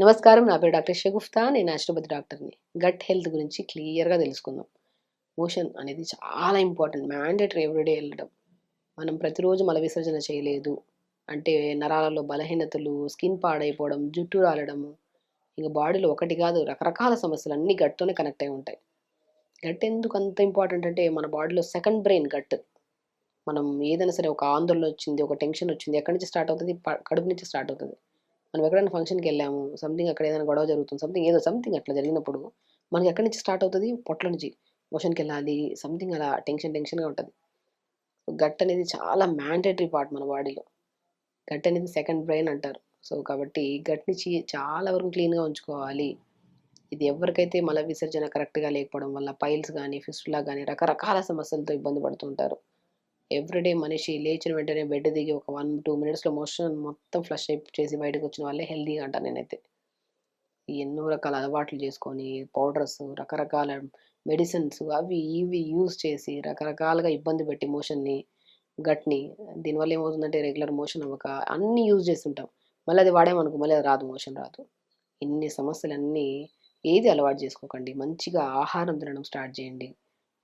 నమస్కారం. నా పేరు డాక్టర్ షగుఫ్తా నేను న్యాచురోపతి డాక్టర్ని. గట్ హెల్త్ గురించి క్లియర్గా తెలుసుకుందాం. మోషన్ అనేది చాలా ఇంపార్టెంట్. మ్యాండేటరీ ఎవ్రీడే వెళ్ళడం. మనం ప్రతిరోజు మల విసర్జన చేయలేదు. అంటే నరాలలో బలహీనతలు స్కిన్ పాడైపోవడం జుట్టు రాలడము ఇంకా బాడీలో ఒకటి కాదు రకరకాల సమస్యలు అన్నీ గట్తోనే కనెక్ట్ అయి ఉంటాయి. గట్ ఎందుకు అంత ఇంపార్టెంట్ అంటే మన బాడీలో సెకండ్ బ్రెయిన్ గట్. మనం ఏదైనా సరే ఒక ఆందోళన వచ్చింది ఒక టెన్షన్ వచ్చింది ఎక్కడి నుంచి స్టార్ట్ అవుతుంది? కడుపు నుంచి స్టార్ట్ అవుతుంది. మనం ఎక్కడైనా ఫంక్షన్కి వెళ్ళాము సంథింగ్ అక్కడ ఏదైనా గొడవ జరుగుతుంది సంథింగ్ ఏదో సంథింగ్ అట్లా జరిగినప్పుడు మనకి ఎక్కడి నుంచి స్టార్ట్ అవుతుంది? పొట్ల నుంచి. మోషన్కి వెళ్ళాలి సంథింగ్ అలా టెన్షన్ టెన్షన్గా ఉంటుంది. గట్ అనేది చాలా మ్యాండేటరీ పార్ట్ మన బాడీలో గట్ అనేది సెకండ్ బ్రెయిన్ అంటారు. సో కాబట్టి గట్ నుంచి చాలా వరకు క్లీన్గా ఉంచుకోవాలి. ఇది ఎవరికైతే మల విసర్జన కరెక్ట్గా లేకపోవడం వల్ల పైల్స్ కానీ ఫిస్టులా కానీ రకరకాల సమస్యలతో ఇబ్బంది పడుతుంటారు ఎవ్రీడే మనిషి లేచిన వెంటనే బెడ్ దిగి ఒక వన్ టూ మినిట్స్లో మోషన్ మొత్తం ఫ్లష్ అయి చేసి బయటకు వచ్చిన వాళ్ళే హెల్దీగా అంటాను నేనైతే. ఎన్నో రకాల అలవాట్లు చేసుకొని పౌడర్స్ రకరకాల మెడిసిన్స్ అవి ఇవి యూజ్ చేసి రకరకాలుగా ఇబ్బంది పెట్టి మోషన్ని గట్ని దీనివల్ల ఏమవుతుందంటే రెగ్యులర్ మోషన్ అవ్వక అన్నీ యూజ్ చేస్తుంటాం. మళ్ళీ అది వాడేమనుకో మళ్ళీ అది రాదు మోషన్ రాదు. ఇన్ని సమస్యలన్నీ ఏది అలవాటు చేసుకోకండి. మంచిగా ఆహారం తినడం స్టార్ట్ చేయండి.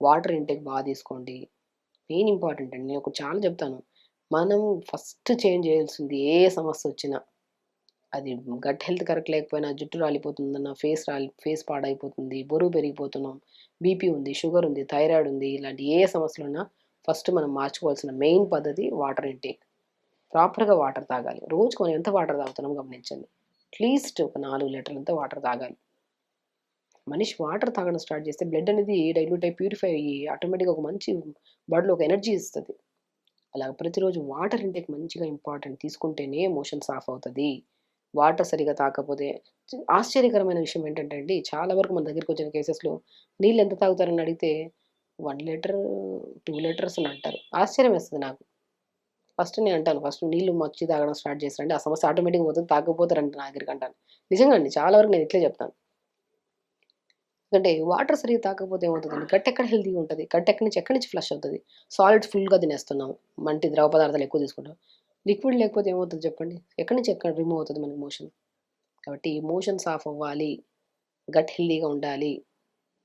వాటర్ ఇంటేక్ బాగా తీసుకోండి. మెయిన్ ఇంపార్టెంట్ అండి. నేను ఒకటి చాలా చెప్తాను. మనం ఫస్ట్ చేంజ్ చేయాల్సింది ఏ సమస్య వచ్చినా అది గట్ హెల్త్ కరెక్ట్ లేకపోయినా జుట్టు రాలిపోతుందన్న ఫేస్ రాలి ఫేస్ పాడైపోతుంది బరువు పెరిగిపోతున్నాం బీపీ ఉంది షుగర్ ఉంది థైరాయిడ్ ఉంది ఇలాంటి ఏ సమస్యలు ఉన్నా ఫస్ట్ మనం మార్చుకోవాల్సిన మెయిన్ పద్ధతి వాటర్ ఇంటేక్ ప్రాపర్గా వాటర్ తాగాలి. రోజుకు మనం ఎంత వాటర్ తాగుతున్నాం గమనించండి. అట్లీస్ట్ ఒక నాలుగు లీటర్లంతా వాటర్ తాగాలి. మనిషి వాటర్ తాగడం స్టార్ట్ చేస్తే బ్లడ్ అనేది డైల్యూట్ అయి ప్యూరిఫై అయ్యి ఆటోమేటిక్గా ఒక మంచి బాడీలో ఒక ఎనర్జీ ఇస్తుంది. అలా ప్రతిరోజు వాటర్ ఇంటేక్ మంచిగా ఇంపార్టెంట్. తీసుకుంటేనే మోషన్ సాఫ్ అవుతుంది. వాటర్ సరిగా తాకపోతే ఆశ్చర్యకరమైన విషయం ఏంటంటే అండి చాలా వరకు మన దగ్గరికి వచ్చిన కేసెస్లో నీళ్ళు ఎంత తాగుతారని అడిగితే వన్ లీటర్ టూ లీటర్స్ అని అంటారు. ఆశ్చర్యం వేస్తుంది నాకు. ఫస్ట్ నేను అంటాను ఫస్ట్ నీళ్ళు మచ్చి తాగడం స్టార్ట్ చేస్తారంటే ఆ సమస్య ఆటోమేటిక్గా పోతుంది తాగకపోతారంటే నా దగ్గరికి అంటాను. నిజంగా అండి చాలా వరకు నేను ఇట్లే చెప్తాను. ఎందుకంటే వాటర్ సరిగ్గా తాకపోతే ఏమవుతుందండి? గట్ ఎక్కడ హెల్తీగా ఉంటుంది? గట్ ఎక్కడి నుంచి ఎక్కడి నుంచి ఫ్లష్ అవుతుంది? సాలిడ్ ఫుల్గా తినేస్తున్నాం. మంటి ద్రవ పదార్థాలు ఎక్కువ తీసుకుంటాం. లిక్విడ్ లేకపోతే ఏమవుతుంది చెప్పండి? ఎక్కడి నుంచి ఎక్కడ రిమూవ్ అవుతుంది మనకి మోషన్ కాబట్టి మోషన్ ఆఫ్ అవ్వాలి. గట్ హెల్తీగా ఉండాలి.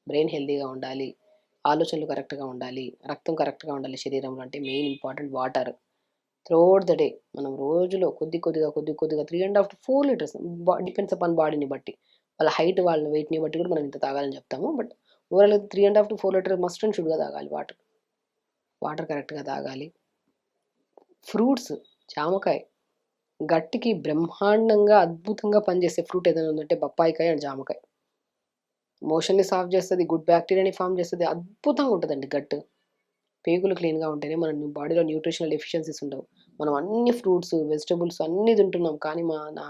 బ్రెయిన్ హెల్తీగా ఉండాలి. ఆలోచనలు కరెక్ట్గా ఉండాలి. రక్తం కరెక్ట్గా ఉండాలి శరీరంలో అంటే main important water throughout the day మనం రోజులో కొద్ది కొద్దిగా కొద్ది కొద్దిగా three and half to four litres depends upon బాడీని బట్టి. వాళ్ళ హైట్ వాళ్ళ వెయిట్ని బట్టి కూడా మనం ఇంత తాగాలని చెప్తాము. But overall three and half to four litre must and షుడ్గా తాగాలి వాటర్ వాటర్ కరెక్ట్గా తాగాలి. ఫ్రూట్స్ జామకాయ గట్టికి బ్రహ్మాండంగా అద్భుతంగా పనిచేసే ఫ్రూట్ ఏదైనా ఉందంటే బొప్పాయికాయ అండ్ జామకాయ. మోషన్ని సాఫ్ చేస్తుంది గుడ్ బ్యాక్టీరియాని ఫామ్ చేస్తుంది అద్భుతంగా ఉంటుందండి గట్టు. పేగులు క్లీన్గా ఉంటేనే మన బాడీలో న్యూట్రిషనల్ డెఫిషియన్సీస్ ఉండవు. మనం అన్ని ఫ్రూట్స్ వెజిటబుల్స్ అన్నీ తింటున్నాం. కానీ మా నా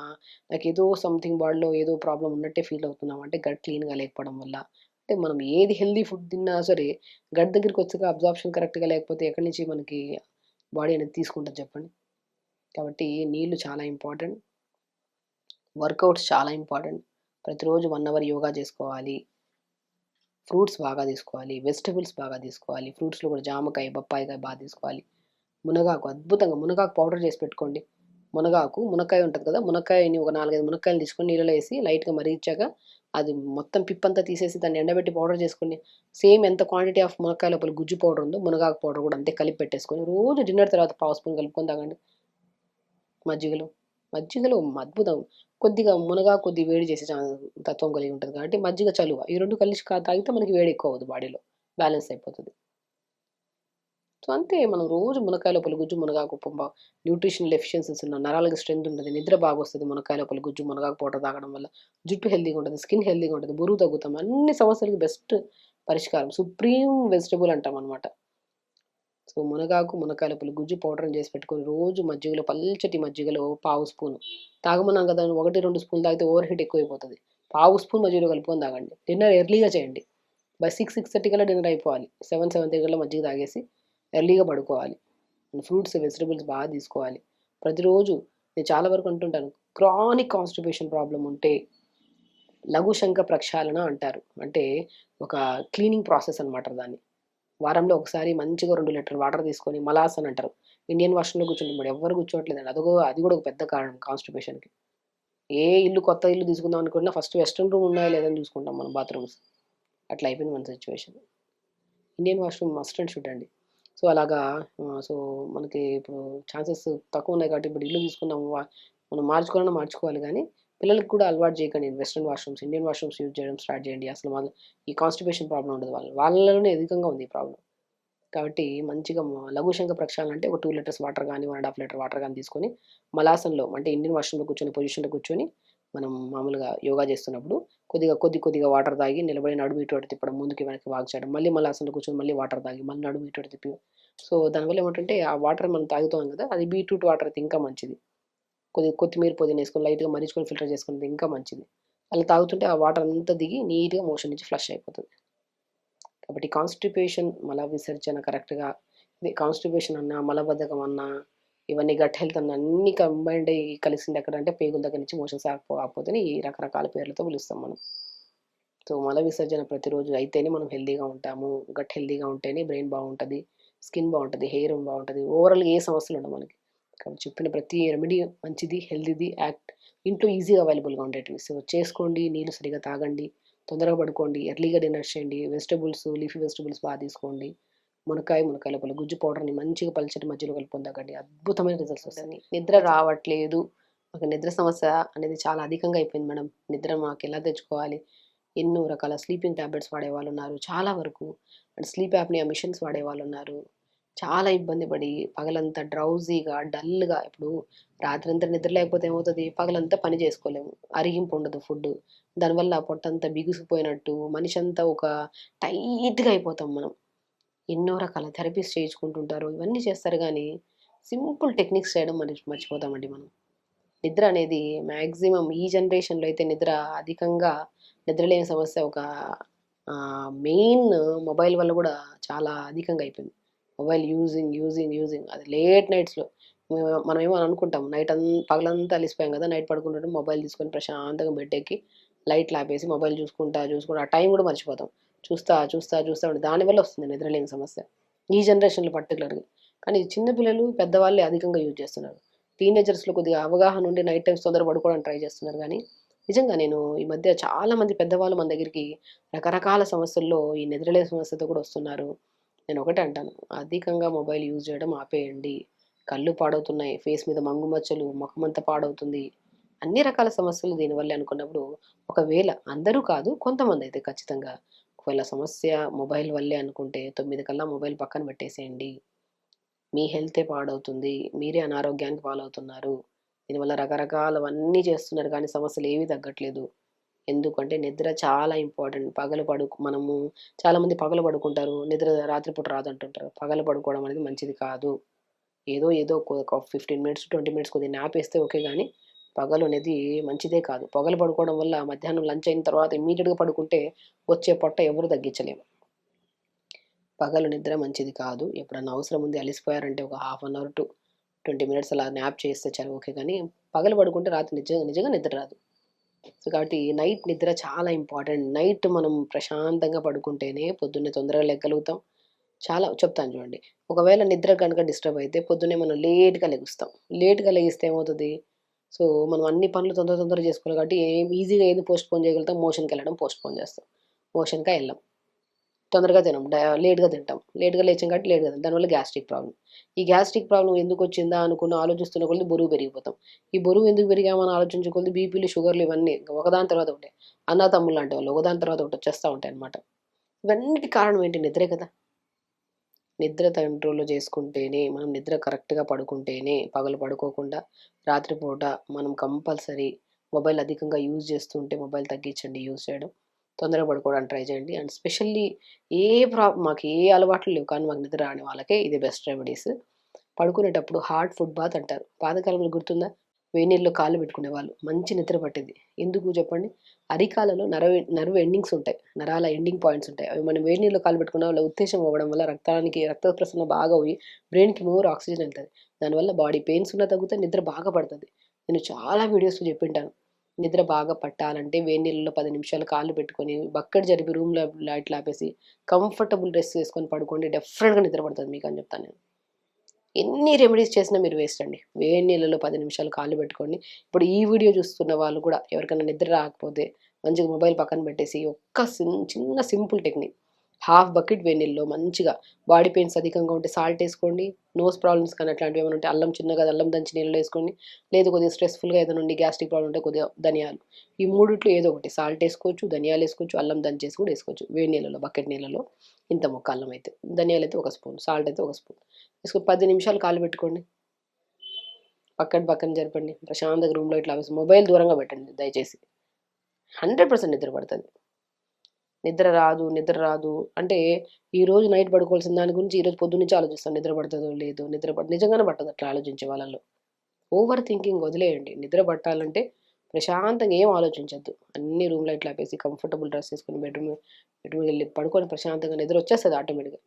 నాకు ఏదో సంథింగ్ బాడీలో ఏదో ప్రాబ్లం ఉన్నట్టే ఫీల్ అవుతున్నాం. అంటే గట్ క్లీన్గా లేకపోవడం వల్ల. అంటే మనం ఏది హెల్దీ ఫుడ్ తిన్నా సరే గట్ దగ్గరికి వచ్చాక అబ్జార్ప్షన్ కరెక్ట్గా లేకపోతే ఎక్కడి నుంచి మనకి బాడీ అనేది తీసుకుంటుంది చెప్పండి? కాబట్టి నీళ్ళు చాలా ఇంపార్టెంట్. వర్కౌట్స్ చాలా ఇంపార్టెంట్. ప్రతిరోజు వన్ అవర్ యోగా చేసుకోవాలి. ఫ్రూట్స్ బాగా తీసుకోవాలి. వెజిటబుల్స్ బాగా తీసుకోవాలి. ఫ్రూట్స్లో కూడా జామకాయ బొప్పాయికాయ బాగా తీసుకోవాలి. మునగాకు అద్భుతంగా మునగాకు పౌడర్ చేసి పెట్టుకోండి. మునగాకు మునక్కాయ ఉంటుంది కదా మునక్కాయని ఒక నాలుగైదు మునక్కాయలు తీసుకొని నీళ్ళలో వేసి లైట్గా మరిగించాక అది మొత్తం పిప్పంతా తీసేసి దాన్ని ఎండబెట్టి పౌడర్ చేసుకోండి సేమ్ ఎంత క్వాంటిటీ ఆఫ్ మునక్కాయ లోపల గుజ్జు పౌడర్ ఉందో మునగాకు పౌడర్ కూడా అంతే కలిపి పెట్టేసుకొని రోజు డిన్నర్ తర్వాత పావు స్పూన్ కలుపుకొని తాగండి. మజ్జిగలో మజ్జిగలో అద్భుతం. కొద్దిగా మునగా కొద్ది వేడి చేసే తత్వం కలిగి ఉంటుంది కాబట్టి మజ్జిగ చలువ ఈ రెండు కలిసి కా- తాగితే మనకి వేడి ఎక్కువ అవుతుంది బాడీలో. బ్యాలెన్స్ అయిపోతుంది. సో అంతే మనం రోజు మునక్కాయ లోపల గుజ్జు మునగాకు పంప న్యూట్రిషనల్ ఎఫిషియన్సీస్ ఉన్న నరాలకు స్ట్రెంత్ ఉంటుంది నిద్ర బాగా వస్తుంది మునక్కాయ లోపల గుజ్జు మునగాకు పౌడర్ తాగడం వల్ల. జుట్టు హెల్దీగా ఉంటుంది స్కిన్ హెల్దీగా ఉంటుంది బరువు తగ్గుతాం అన్ని సమస్యలకు బెస్ట్ పరిష్కారం. సుప్రీం వెజిటబుల్ అంటాం అనమాట సో మునగాకు మునక్కాయ లోపల గుజ్జు పౌడర్ చేసి పెట్టుకొని రోజు మజ్జిగలో పల్చటి మజ్జిగలో పావు స్పూన్. తాగమన్నాం కదా ఒకటి రెండు స్పూన్లు తాగితే ఓవర్ హీట్ ఎక్కువైపోతుంది. పావు స్పూన్ మజ్జిగలో కలుపుకొని తాగండి. డిన్నర్ ఎర్లీగా చేయండి. బై సిక్స్ సిక్స్ థర్టీ కల్లా డిన్నర్ అయిపోవాలి. సెవెన్ సెవెన్ థర్టీ కల్లా మజ్జిగ తాగేసి ఎర్లీగా పడుకోవాలి. ఫ్రూట్స్ వెజిటబుల్స్ బాగా తీసుకోవాలి. ప్రతిరోజు నేను చాలా వరకు అంటుంటాను క్రానిక్ కాన్స్టిపేషన్ ప్రాబ్లం ఉంటే లఘుశంక ప్రక్షాళన అంటారు. అంటే ఒక క్లీనింగ్ ప్రాసెస్ అనమాట దాన్ని. వారంలో ఒకసారి మంచిగా రెండు లీటర్ వాటర్ తీసుకొని మలాస్ అని అంటారు. ఇండియన్ వర్షన్లో కూర్చుంటాం ఎవరు కూర్చోవట్లేదండి అదొక అది కూడా ఒక పెద్ద కారణం కాన్స్టిపేషన్కి. ఏ ఇల్లు కొత్త ఇల్లు తీసుకుందాం అనుకున్నా ఫస్ట్ వెస్ట్రన్ రూమ్ ఉన్నాయా లేదని చూసుకుంటాం మనం బాత్రూమ్స్. అట్లా అయిపోయింది మన situation. Indian washroom must and should అండి. సో అలాగా సో మనకి ఇప్పుడు ఛాన్సెస్ తక్కువ ఉన్నాయి కాబట్టి ఇప్పుడు ఇల్లు తీసుకున్నాము మనం మార్చుకోవాలన్నా మార్చుకోవాలి కానీ పిల్లలకి కూడా అలవాటు చేయకండి. Western washrooms Indian washrooms use చేయడం స్టార్ట్ చేయండి. అసలు వాళ్ళ ఈ కాన్స్టిపేషన్ ప్రాబ్లం ఉండదు వాళ్ళు వాళ్ళలోనే అధికంగా ఉంది ఈ ప్రాబ్లం కాబట్టి మంచిగా లఘుశంక ప్రక్షాళన అంటే ఒక టూ లీటర్స్ వాటర్ కానీ one and half litre water కానీ తీసుకొని మలాసంలో అంటే ఇండియన్ వాష్రూమ్లో కూర్చొని పొజిషన్లో కూర్చొని మనం మామూలుగా యోగా చేస్తున్నప్పుడు కొద్దిగా కొద్ది కొద్దిగా వాటర్ తాగి నిలబడి నడుము ఇటువంటి తిప్పడం ముందుకి వెనక్కి వాక్ చేయడం మళ్ళీ మళ్ళీ అసలు కూర్చొని మళ్ళీ వాటర్ తాగి మళ్ళీ నడుము ఇటువంటి తిప్పి. సో దానివల్ల ఏమంటే ఆ వాటర్ మనం తాగుతాం కదా అది బీట్రూట్ వాటర్ అయితే ఇంకా మంచిది. కొద్దిగా కొత్తిమీర పుదీనా వేసుకొని లైట్గా మరిచుకొని ఫిల్టర్ చేసుకున్నది ఇంకా మంచిది. అలా తాగుతుంటే ఆ వాటర్ అంతా దిగి నీట్గా మోషన్ నుంచి ఫ్లష్ అయిపోతుంది. కాబట్టి కాన్స్టిపేషన్ మల విసర్జన కరెక్ట్గా ఇది కాన్స్టిపేషన్ అన్నా మలబద్ధకం అన్నా ఇవన్నీ గట్ హెల్త్ అన్ని కంబైన్డ్ అయ్యి కలిసింది ఎక్కడ అంటే పేగుల దగ్గర నుంచి మోషన్స్ ఆకపోతే ఈ రకరకాల పేర్లతో పిలుస్తాం మనం. సో మల విసర్జన ప్రతిరోజు అయితేనే మనం హెల్దీగా ఉంటాము. గట్ హెల్దీగా ఉంటేనే బ్రెయిన్ బాగుంటుంది స్కిన్ బాగుంటుంది హెయిర్ బాగుంటుంది. ఓవరాల్ ఏ సమస్యలు ఉండవు మనకి. కాబట్టి చెప్పిన ప్రతి రెమెడీ మంచిది హెల్తీది యాక్ట్ ఇంట్లో ఈజీగా అవైలబుల్గా ఉండేటివి. సో చేసుకోండి నీళ్ళు సరిగా తాగండి తొందరగా పడుకోండి ఎర్లీగా డిన్నర్ చేయండి వెజిటబుల్స్ లీఫీ వెజిటబుల్స్ బాగా తీసుకోండి. మునక్కాయ మునక్కాయ లోపల గుజ్జు పౌడర్ని మంచిగా పల్చటి మధ్యలో కలుపుకొని తాగండి అద్భుతమైన రిజల్ట్స్ వస్తాయి. నిద్ర రావట్లేదు. మాకు నిద్ర సమస్య అనేది చాలా అధికంగా అయిపోయింది మేడం. నిద్ర మాకు ఎలా తెచ్చుకోవాలి? ఎన్నో రకాల స్లీపింగ్ ట్యాబ్లెట్స్ వాడే వాళ్ళు ఉన్నారు. చాలా వరకు అండ్ స్లీప్ యాప్నియా మిషన్స్ వాడే వాళ్ళు ఉన్నారు. చాలా ఇబ్బంది పడి పగలంతా డ్రౌజీగా డల్గా ఇప్పుడు రాత్రంతా నిద్ర లేకపోతే ఏమవుతుంది? పగలంతా పని చేసుకోలేము. అరిగింపు ఉండదు ఫుడ్ దానివల్ల పొట్టంతా బిగుసిపోయినట్టు మనిషి అంతా ఒక టైట్గా అయిపోతాం మనం. ఎన్నో రకాల థెరపీస్ చేయించుకుంటుంటారు. ఇవన్నీ చేస్తారు కానీ సింపుల్ టెక్నిక్స్ చేయడం మరి మర్చిపోతామండి మనం. నిద్ర అనేది మ్యాక్సిమం ఈ జనరేషన్లో అయితే నిద్ర అధికంగా నిద్రలేని సమస్య ఒక మెయిన్ మొబైల్ వల్ల కూడా చాలా అధికంగా అయిపోయింది. మొబైల్ యూజింగ్ యూజింగ్ యూజింగ్ అది లేట్ నైట్స్లో మనం ఏమో అనుకుంటాం. నైట్ అంతా పగలంతా అలిసిపోయాం కదా నైట్ పడుకుంటుంటే మొబైల్ తీసుకొని ప్రశాంతంగా బెడ్ ఎక్కి లైట్లు ఆపేసి మొబైల్ చూసుకుంటా చూసుకుంటా ఆ టైం కూడా మర్చిపోతాం. చూస్తా చూస్తా చూస్తా ఉంటే దానివల్ల వస్తుంది నిద్రలేని సమస్య. ఈ జనరేషన్లో పర్టికులర్గా కానీ చిన్నపిల్లలు పెద్దవాళ్ళే అధికంగా యూజ్ చేస్తున్నారు. టీనేజర్స్లో కొద్దిగా అవగాహన ఉండి నైట్ టైమ్స్ తొందర పడుకోవడానికి ట్రై చేస్తున్నారు. కానీ నిజంగా నేను ఈ మధ్య చాలా మంది పెద్దవాళ్ళు మన దగ్గరికి రకరకాల సమస్యల్లో ఈ నిద్రలేని సమస్యతో కూడా వస్తున్నారు. నేను ఒకటే అంటాను. అధికంగా మొబైల్ యూజ్ చేయడం ఆపేయండి. కళ్ళు పాడవుతున్నాయి. ఫేస్ మీద మంగు మచ్చలు ముఖమంతా పాడవుతుంది. అన్ని రకాల సమస్యలు దీనివల్ల అనుకున్నప్పుడు ఒకవేళ అందరూ కాదు కొంతమంది అయితే ఖచ్చితంగా ఒకవేళ సమస్య మొబైల్ వల్లే అనుకుంటే తొమ్మిది కల్లా మొబైల్ పక్కన పెట్టేసేయండి. మీ హెల్తే పాడవుతుంది. మీరే అనారోగ్యానికి పాలవుతున్నారు. దీనివల్ల రకరకాలవన్నీ చేస్తున్నారు కానీ సమస్యలు ఏవి తగ్గట్లేదు. ఎందుకంటే నిద్ర చాలా ఇంపార్టెంట్. పగలు పడు మనము చాలామంది పగలు పడుకుంటారు. నిద్ర రాత్రిపూట రాదంటుంటారు. పగలు పడుకోవడం అనేది మంచిది కాదు. ఏదో ఏదో ఒక ఫిఫ్టీన్ మినిట్స్ ట్వంటీ మినిట్స్ కొద్దిగా నాపేస్తే ఓకే కానీ పగలు అనేది మంచిదే కాదు. పగలు పడుకోవడం వల్ల మధ్యాహ్నం లంచ్ అయిన తర్వాత ఇమ్మీడియట్గా పడుకుంటే వచ్చే పొట్ట ఎవరు తగ్గించలేము పగలు నిద్ర మంచిది కాదు. ఎప్పుడన్నా అవసరం ఉంది అలిసిపోయారంటే ఒక half an hour to twenty minutes అలా న్యాప్ చేస్తే చాలా ఓకే కానీ పగలు పడుకుంటే రాత్రి నిజంగా నిజంగా నిద్ర రాదు. సో కాబట్టి నైట్ నిద్ర చాలా ఇంపార్టెంట్. నైట్ మనం ప్రశాంతంగా పడుకుంటేనే పొద్దున్నే తొందరగా లెగ్గలుగుతాం చాలా చెప్తాను చూడండి. ఒకవేళ నిద్ర కనుక డిస్టర్బ్ అయితే పొద్దున్నే మనం లేట్గా లెగుస్తాం. లేట్గా లెగిస్తే ఏమవుతుంది? సో మనం అన్ని పనులు తొందర తొందర చేసుకోవాలి కాబట్టి ఏం ఈజీగా ఏది పోస్ట్ పోన్ చేయగలుగుతాం? మోషన్కి వెళ్ళడం పోస్ట్ పోన్ చేస్తాం. మోషన్గా వెళ్ళాం. తొందరగా తినం. లేట్గా తింటాం. లేట్గా లేచాం కాబట్టి లేట్గా తింటాం. దానివల్ల గ్యాస్ట్రిక్ ప్రాబ్లం ఈ గ్యాస్ట్రిక్ ప్రాబ్లం ఎందుకు వచ్చిందా అనుకున్న ఆలోచిస్తున్న కొద్ది బరువు పెరిగిపోతాం. ఈ బరువు ఎందుకు పెరిగామని ఆలోచించే కొద్ది బీపీలు షుగర్లు ఇవన్నీ ఒకదాని తర్వాత ఒకటే. అన్న తమ్ముళ్ళు లాంటి వాళ్ళు ఒకదాని తర్వాత ఒకటి వచ్చేస్తూ ఉంటాయి అనమాట ఇవన్నిటి కారణం ఏంటి? నిద్రే కదా. నిద్ర కంట్రోల్లో చేసుకుంటేనే మనం నిద్ర కరెక్ట్గా పడుకుంటేనే పగలు పడుకోకుండా రాత్రిపూట మనం కంపల్సరీ మొబైల్ అధికంగా యూజ్ చేస్తుంటే మొబైల్ తగ్గించండి యూజ్ చేయడం. తొందరగా పడుకోవడానికి ట్రై చేయండి. అండ్ స్పెషల్లీ ఏ ప్రా మాకు ఏ అలవాట్లు లేవు కానీ మాకు నిద్ర రాని వాళ్ళకే ఇది బెస్ట్ రెమెడీస్. పడుకునేటప్పుడు హార్డ్ ఫుడ్ బాత్ అంటారు. పాతకాలంలో గుర్తుందా? వేడి నీళ్ళలో కాళ్ళు పెట్టుకునేవాళ్ళు. మంచి నిద్ర పట్టేది. ఎందుకు చెప్పండి? అరికాలలో నరవ నర్వ్ ఎండింగ్స్ ఉంటాయి. నరాల ఎండింగ్ పాయింట్స్ ఉంటాయి. అవి మనం వేడి నీళ్ళు కాలు పెట్టుకున్న వాళ్ళ ఉత్తేజం అవ్వడం వల్ల రక్తానికి రక్త ప్రసరణ బాగా పోయి బ్రెయిన్కి మోర్ ఆక్సిజన్ వెళ్తుంది. దానివల్ల బాడీ పెయిన్స్ ఉన్న తగ్గుతాయి నిద్ర బాగా పడుతుంది. నేను చాలా వీడియోస్లో చెప్పింటాను. నిద్ర బాగా పట్టాలంటే వేడి నీళ్ళలో పది నిమిషాలు కాళ్ళు పెట్టుకొని బక్కడి జరిపి రూమ్లో లైట్లు ఆపేసి కంఫర్టబుల్ డ్రెస్ వేసుకొని పడుకోండి. డిఫరెంట్గా నిద్ర పడుతుంది మీకు అని చెప్తాను నేను. ఎన్ని రెమెడీస్ చేసినా మీరు వేస్ట్ అండి. వేడి నీళ్ళలో పది నిమిషాలు కాళ్ళు పెట్టుకోండి. ఇప్పుడు ఈ వీడియో చూస్తున్న వాళ్ళు కూడా ఎవరికైనా నిద్ర రాకపోతే మంచిగా మొబైల్ పక్కన పెట్టేసి ఒక్క చిన్న సింపుల్ టెక్నిక్ హాఫ్ బకెట్ వేడి నీళ్ళలో మంచిగా బాడీ పెయిన్స్ అధికంగా ఉంటే సాల్ట్ వేసుకోండి. నోస్ ప్రాబ్లమ్స్ కానీ అట్లాంటివి ఏమైనా ఉంటే అల్లం చిన్నగా అల్లం దంచి నీళ్ళలో వేసుకోండి. లేదు కొద్దిగా స్ట్రెస్ఫుల్గా ఏదైనా ఉండి గ్యాస్ట్రిక్ ప్రాబ్లం ఉంటే కొద్దిగా ధనియాలు. ఈ మూడిట్లో ఏదో ఒకటి సాల్ట్ వేసుకోవచ్చు ధనియాలు వేసుకోవచ్చు అల్లం దంచేసి కూడా వేసుకోవచ్చు. వేడి నీళ్ళలో బకెట్ నీళ్ళలో. ఇంత మొక్క అల్లం అయితే ధనియాలు అయితే ఒక స్పూన్ సాల్ట్ అయితే ఒక స్పూన్. వేసుకొని పది నిమిషాలు కాలు పెట్టుకోండి పక్కన పక్కన జరపండి. ప్రశాంతంగా రూమ్లో ఇట్లా వేసి మొబైల్ దూరంగా పెట్టండి దయచేసి. హండ్రెడ్ పర్సెంట్ నిద్ర పడుతుంది. నిద్ర రాదు నిద్ర రాదు. అంటే ఈ రోజు నైట్ పడుకోవాల్సిన దాని గురించి ఈ రోజు నుంచి ఆలోచిస్తాను నిద్ర పడుతుందో లేదో నిద్ర పడ నిజంగానే పట్టదు అట్లా ఆలోచించే వాళ్ళలో ఓవర్ థింకింగ్ వదిలేయండి. నిద్ర పట్టాలంటే ప్రశాంతంగా ఏం ఆలోచించద్దు. అన్ని రూమ్ లైట్లు ఆపేసి కంఫర్టబుల్ డ్రెస్ వేసుకుని బెడ్రూమ్ బెడ్రూమ్కి వెళ్ళి పడుకొని ప్రశాంతంగా నిద్ర వచ్చేస్తుంది ఆటోమేటిక్గా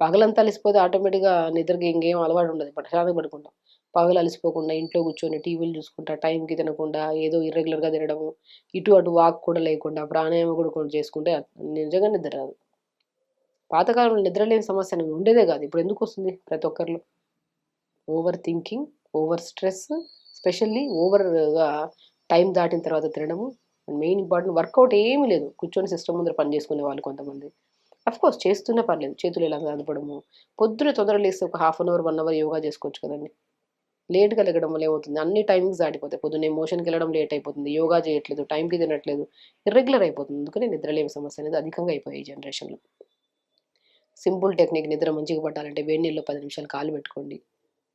పగలంతా అలిసిపోతే ఆటోమేటిక్గా నిద్రకి ఇంకేం అలవాటు ఉండదు. ప్రశాంతంగా పడుకుంటాం. పగలు అలసిపోకుండా ఇంట్లో కూర్చొని టీవీలు చూసుకుంటా టైంకి తినకుండా ఏదో ఇర్రెగ్యులర్గా తినడము ఇటు అటు వాక్ కూడా లేకుండా ప్రాణాయామం కూడా కొన్ని చేసుకుంటే నిజంగా నిద్ర రాదు. పాతకాలంలో నిద్ర లేని సమస్య అనేది ఉండేదే కాదు. ఇప్పుడు ఎందుకు వస్తుంది ప్రతి ఒక్కరిలో? Over thinking over stress specially ఓవర్గా టైం దాటిన తర్వాత తినడము. మెయిన్ ఇంపార్టెంట్ వర్కౌట్ ఏమీ లేదు. కూర్చొని సిస్టమ్ ముందర పని చేసుకునే వాళ్ళు కొంతమంది. కోర్స్ చేస్తున్నా పర్లేదు. చేతులు ఇలా కదపడము. పొద్దున తొందర లేస్తే ఒక half an hour one hour yoga చేసుకోవచ్చు కదండి. లేట్గా లెగడం వల్ల ఏమవుతుంది? అన్ని టైమింగ్స్ దాటిపోతాయి. పొద్దున్న ఎమోషన్కి వెళ్ళడం లేట్ అయిపోతుంది. యోగా చేయట్లేదు. టైంకి తినట్లేదు. ఇర్రెగ్యులర్ అయిపోతుంది. అందుకని నిద్రలేమి సమస్య అనేది అధికంగా అయిపోయాయి ఈ జనరేషన్లో సింపుల్ టెక్నిక్ నిద్ర మంచిగా పట్టాలంటే వేడి నీళ్ళలో పది నిమిషాలు కాలు పెట్టుకోండి.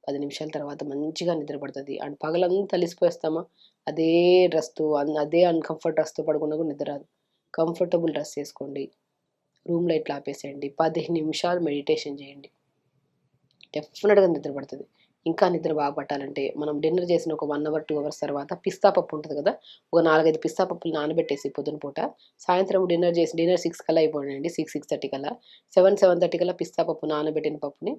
పది నిమిషాల తర్వాత మంచిగా నిద్ర పడుతుంది. అండ్ పగలంతా అలిసిపోయేస్తామా? అదే డ్రెస్తో అదే అన్కంఫర్ట్ డ్రెస్తో పడుకున్నా కూడా నిద్ర రాదు. కంఫర్టబుల్ డ్రెస్ వేసుకోండి రూమ్ లైట్లు ఆపేసేయండి పదిహేను నిమిషాలు మెడిటేషన్ చేయండి. డెఫినెట్గా నిద్ర పడుతుంది. ఇంకా నిద్ర బాగా పట్టాలంటే మనం డిన్నర్ చేసిన ఒక వన్ అవర్ టూ అవర్స్ తర్వాత పిస్తా పప్పు ఉంటుంది కదా? ఒక నాలుగైదు పిస్తా పప్పులు నానబెట్టేసి పొద్దున పూట సాయంత్రం డిన్నర్ చేసి డిన్నర్ సిక్స్ కల్లా అయిపోయిందండి. సిక్స్ సిక్స్ థర్టీ కల్లా. సెవెన్ సెవెన్ థర్టీ కల్లా పిస్తా పప్పు నానబెట్టిన పప్పుని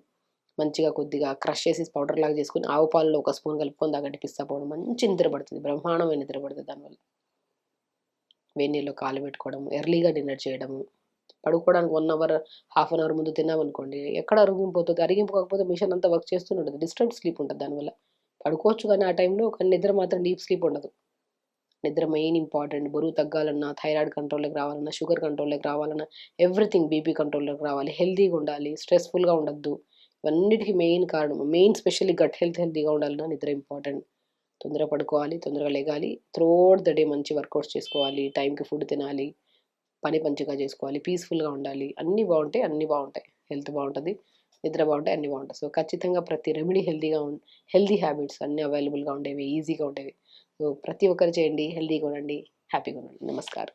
మంచిగా కొద్దిగా క్రష్ చేసి పౌడర్ లాగా చేసుకుని ఆవు పాలలో ఒక స్పూన్ కలుపుకొని తాగండి పిస్తా పౌడర్. మంచి నిద్ర పడుతుంది బ్రహ్మాండమైన నిద్ర పడుతుంది దానివల్ల. వేడి నీళ్ళు కాలు పెట్టుకోవడం ఎర్లీగా డిన్నర్ చేయడము. పడుకోవడానికి one hour half an hour ముందు తిన్నామనుకోండి ఎక్కడ అరిగింపోతుంది? అరిగింపకపోతే మిషన్ అంతా వర్క్ చేస్తూనే ఉంటుంది డిస్టర్బ్ స్లీప్ ఉంటుంది దానివల్ల. పడుకోవచ్చు కానీ ఆ టైంలో కానీ నిద్ర మాత్రం డీప్ స్లీప్ ఉండదు. నిద్ర మెయిన్ ఇంపార్టెంట్. బరువు తగ్గాలన్నా థైరాయిడ్ కంట్రోల్లోకి రావాలన్నా షుగర్ కంట్రోల్లోకి రావాలన్నా ఎవ్రీథింగ్ బీపీ కంట్రోల్లోకి రావాలి. హెల్తీగా ఉండాలి స్ట్రెస్ఫుల్గా ఉండద్దు. ఇవన్నిటికీ మెయిన్ కారణం మెయిన్ స్పెషల్లీ గట్ హెల్త్ హెల్తీగా ఉండాలన్నా నిద్ర ఇంపార్టెంట్. తొందరగా పడుకోవాలి తొందరగా లేగాలి త్రోడ్ ద డే మంచి వర్కౌట్స్ చేసుకోవాలి టైంకి ఫుడ్ తినాలి పని మంచిగా చేసుకోవాలి పీస్ఫుల్గా ఉండాలి. అన్నీ బాగుంటాయి అన్నీ బాగుంటాయి. హెల్త్ బాగుంటుంది నిద్ర బాగుంటాయి అన్నీ బాగుంటాయి. సో ఖచ్చితంగా ప్రతి రెమెడీ హెల్తీగా ఉం హెల్తీ హ్యాబిట్స్ అన్నీ అవైలబుల్గా ఉండేవి ఈజీగా ఉండేవి. సో ప్రతి ఒక్కరు చేయండి హెల్తీగా ఉండండి హ్యాపీగా ఉండండి. నమస్కారం.